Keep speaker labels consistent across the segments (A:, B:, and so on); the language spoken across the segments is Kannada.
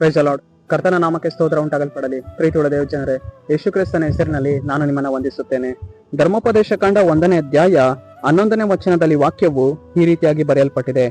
A: ಪ್ರೈಸ್ ಅಲಾಡ್ ಕರ್ತನ ನಾಮಕ್ಕೆ ಸ್ತೋತ್ರ ಉಂಟಾಗಲ್ಪಡಲಿ. ಪ್ರೀತಿಯುಳ್ಳ ದೇವ ಜನರೇ ಯೇಸು ಕ್ರಿಸ್ತನ ಹೆಸರಿನಲ್ಲಿ ನಾನು ನಿಮ್ಮನ್ನ ವಂದಿಸುತ್ತೇನೆ. ಧರ್ಮೋಪದೇಶ ಕಂಡ ಒಂದನೇ ಅಧ್ಯಾಯ ಹನ್ನೊಂದನೇ ವಚನದಲ್ಲಿ ವಾಕ್ಯವು ಈ ರೀತಿಯಾಗಿ ಬರೆಯಲ್ಪಟ್ಟಿದೆ.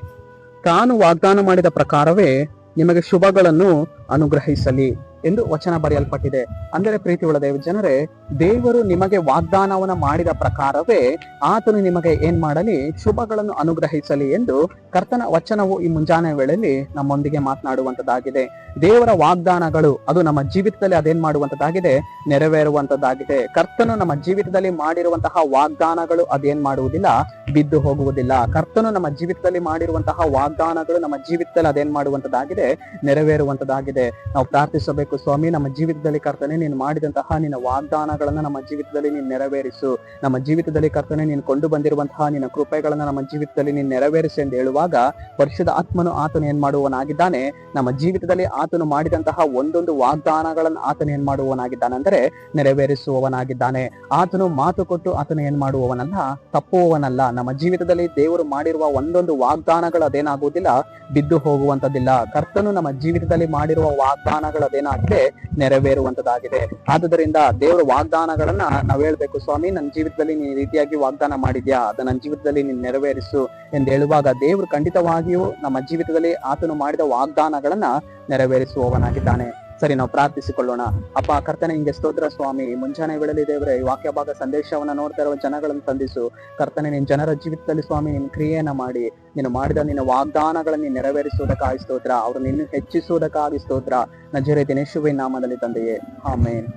A: ತಾನು ವಾಗ್ದಾನ ಮಾಡಿದ ಪ್ರಕಾರವೇ ನಿಮಗೆ ಶುಭಗಳನ್ನು ಅನುಗ್ರಹಿಸಲಿ ಎಂದು ವಚನ ಬರೆಯಲ್ಪಟ್ಟಿದೆ. ಅಂದರೆ ಪ್ರೀತಿಯುಳ್ಳ ದೇವ ಜನರೇ ದೇವರು ನಿಮಗೆ ವಾಗ್ದಾನವನ್ನ ಮಾಡಿದ ಪ್ರಕಾರವೇ ಆತನು ನಿಮಗೆ ಏನ್ ಮಾಡಲಿ ಶುಭಗಳನ್ನು ಅನುಗ್ರಹಿಸಲಿ ಎಂದು ಕರ್ತನ ವಚನವು ಈ ಮುಂಜಾನೆ ವೇಳೆಯಲ್ಲಿ ನಮ್ಮೊಂದಿಗೆ ಮಾತನಾಡುವಂತದ್ದಾಗಿದೆ. ದೇವರ ವಾಗ್ದಾನಗಳು, ಅದು ನಮ್ಮ ಜೀವಿತದಲ್ಲಿ ಅದೇನ್ ಮಾಡುವಂತದ್ದಾಗಿದೆ ನೆರವೇರುವಂತದ್ದಾಗಿದೆ ಕರ್ತನು ನಮ್ಮ ಜೀವಿತದಲ್ಲಿ ಮಾಡಿರುವಂತಹ ವಾಗ್ದಾನಗಳು ಅದೇನ್ ಮಾಡುವುದಿಲ್ಲ, ಬಿದ್ದು ಹೋಗುವುದಿಲ್ಲ. ಕರ್ತನು ನಮ್ಮ ಜೀವಿತದಲ್ಲಿ ಮಾಡಿರುವಂತಹ ವಾಗ್ದಾನಗಳು ನಮ್ಮ ಜೀವಿತದಲ್ಲಿ ಅದೇನ್ ಮಾಡುವಂತದ್ದಾಗಿದೆ ನೆರವೇರುವಂತದ್ದಾಗಿದೆ ನಾವು ಪ್ರಾರ್ಥಿಸಬೇಕು, ಸ್ವಾಮಿ, ನಮ್ಮ ಜೀವಿತದಲ್ಲಿ ಕರ್ತನೆ, ನೀನು ಮಾಡಿದಂತಹ ನಿನ್ನ ವಾಗ್ದಾನಗಳನ್ನ ನಮ್ಮ ಜೀವಿತದಲ್ಲಿ ನೀನು ನೆರವೇರಿಸು. ನಮ್ಮ ಜೀವಿತದಲ್ಲಿ ಕರ್ತನೆ, ನೀನು ಕೊಂಡು ಬಂದಿರುವಂತಹ ನಿನ್ನ ಕೃಪೆಗಳನ್ನ ನಮ್ಮ ಜೀವಿತದಲ್ಲಿ ನೀನು ನೆರವೇರಿಸು ಎಂದು ಹೇಳುವಾಗ, ಪರಿಶುದ್ಧ ಆತ್ಮನು ಆತನು ಏನ್ ಮಾಡುವವನಾಗಿದ್ದಾನೆ, ನಮ್ಮ ಜೀವಿತದಲ್ಲಿ ಆತನು ಮಾಡಿದಂತಹ ಒಂದೊಂದು ವಾಗ್ದಾನಗಳನ್ನು ಆತನ ಏನ್ ಮಾಡುವವನಾಗಿದ್ದಾನೆ ಅಂದರೆ ನೆರವೇರಿಸುವವನಾಗಿದ್ದಾನೆ. ಆತನು ಮಾತು ಕೊಟ್ಟು ಆತನ ಏನ್ ಮಾಡುವವನಲ್ಲ? ತಪ್ಪುವವನಲ್ಲ. ನಮ್ಮ ಜೀವಿತದಲ್ಲಿ ದೇವರು ಮಾಡಿರುವ ಒಂದೊಂದು ವಾಗ್ದಾನಗಳು ಅದೇನಾಗುವುದಿಲ್ಲ? ಬಿದ್ದು ಹೋಗುವಂತದ್ದಿಲ್ಲ ಕರ್ತನು ನಮ್ಮ ಜೀವಿತದಲ್ಲಿ ಮಾಡಿರುವ ವಾಗ್ದಾನಗಳು ಅದೇನಾಗಿದೆ? ನೆರವೇರುವಂತದಾಗಿದೆ ಆದುದರಿಂದ ದೇವರ ವಾಗ್ದಾನಗಳನ್ನ ನಾವ್ ಹೇಳ್ಬೇಕು, ಸ್ವಾಮಿ, ನನ್ನ ಜೀವಿತದಲ್ಲಿ ನೀನ್ ರೀತಿಯಾಗಿ ವಾಗ್ದಾನ ಮಾಡಿದ್ಯಾ? ಅದ ನನ್ನ ಜೀವಿತದಲ್ಲಿ ನೀನ್ ನೆರವೇರಿಸು. ಎಂದು ಹೇಳುವಾಗ ದೇವರು ಖಂಡಿತವಾಗಿಯೂ ನಮ್ಮ ಜೀವಿತದಲ್ಲಿ ಆತನು ಮಾಡಿದ ವಾಗ್ದಾನಗಳನ್ನ ನೆರವೇರಿಸುವವನಾಗಿದ್ದಾನೆ. ಸರಿ, ನಾವು ಪ್ರಾರ್ಥಿಸಿಕೊಳ್ಳೋಣ. ಅಪ್ಪ, ಕರ್ತನೆ ಹಿಂಗೆ ಸ್ತೋತ್ರ ಸ್ವಾಮಿ. ಮುಂಜಾನೆ ಬಿಡಲಿ ದೇವರೇ, ಈ ವಾಕ್ಯ ಭಾಗ ಸಂದೇಶವನ್ನ ನೋಡ್ತಾ ಇರುವ ಜನಗಳನ್ನು ತಂದಿಸು ಕರ್ತನೆ ನಿನ್ ಜನರ ಜೀವಿತದಲ್ಲಿ ಸ್ವಾಮಿ ನಿನ್ ಕ್ರಿಯೆಯನ್ನ ಮಾಡಿ. ನೀನು ಮಾಡಿದ ನಿನ್ನ ವಾಗ್ದಾನಗಳನ್ನು ನೀನು ನೆರವೇರಿಸುವುದಕ್ಕಾಗಿ ಸ್ತೋತ್ರ. ಅವರು ನಿನ್ನ ಹೆಚ್ಚಿಸುವುದಕ್ಕಾಗಿ ಸ್ತೋತ್ರ. ನಜರೆ ದಿನೇಶುವೆ ನಾಮದಲ್ಲಿ ತಂದೆಯೇ. ಆಮೇನ್.